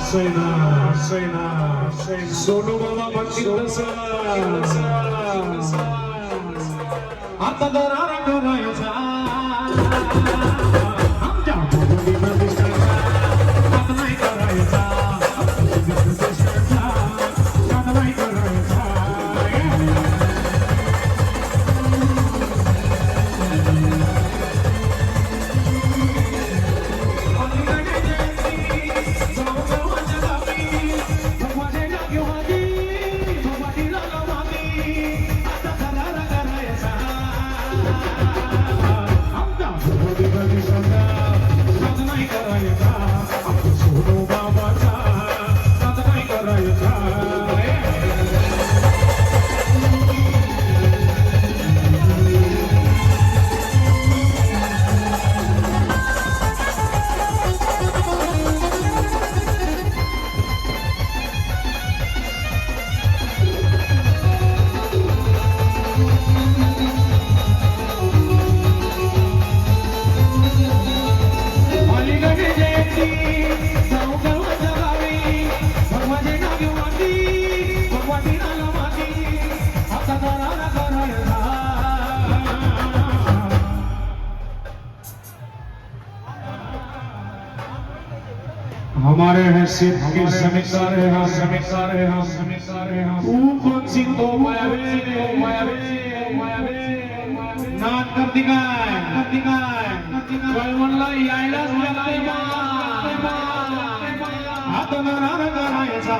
असं ना असं ना सोनू बाबा म्हणतील तसं आता दरारा करायचा हमारे हैं सिद्ध के समिकार है हाँ समिकार है हाँ समिकार है। हाँ ऊपर सिद्धो मायावे मायावे मायावे नाथ करती काय करती काय काय म्हणलं यायलाच लागते हात नारायण करायचा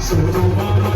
什么都